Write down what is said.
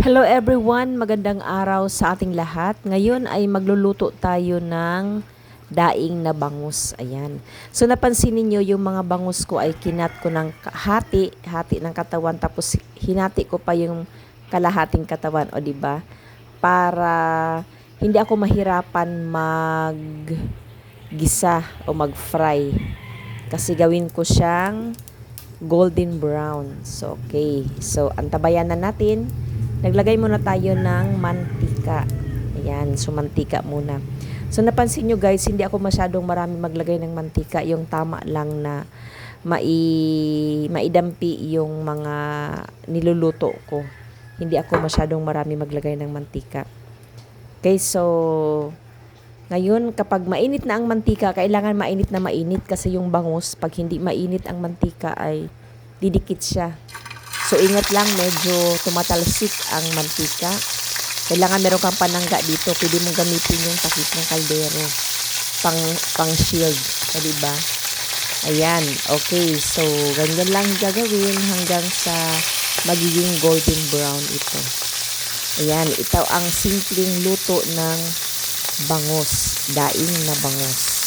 Hello everyone, magandang araw sa ating lahat. Ngayon ay magluluto tayo ng daing na bangus. Ayan. So napansin niyo yung mga bangus ko ay kinat ko ng hati, hati ng katawan tapos hinati ko pa yung kalahating katawan, o di ba? Para hindi ako mahirapan mag gisa o mag-fry. Kasi gawin ko siyang golden brown. So, okay. So, antabayan na natin. Naglagay muna tayo ng mantika. Ayan, so mantika muna. So, napansin nyo guys, hindi ako masyadong marami maglagay ng mantika. Yung tama lang na mai, maidampi yung mga niluluto ko. Hindi ako masyadong marami maglagay ng mantika. Okay, so ngayon, kapag mainit na ang mantika, kailangan mainit na mainit kasi yung bangus, pag hindi mainit ang mantika ay didikit siya. So, ingat lang, medyo tumatalsik ang mantika. Kailangan meron kang panangga dito. Pwede mong gamitin yung takip ng kaldero. Pang, pang shield. O, diba? Ayan. Okay. So, ganyan lang gagawin hanggang sa magiging golden brown ito. Ayan. Ito ang simpleng luto ng bangus. Daing na bangus.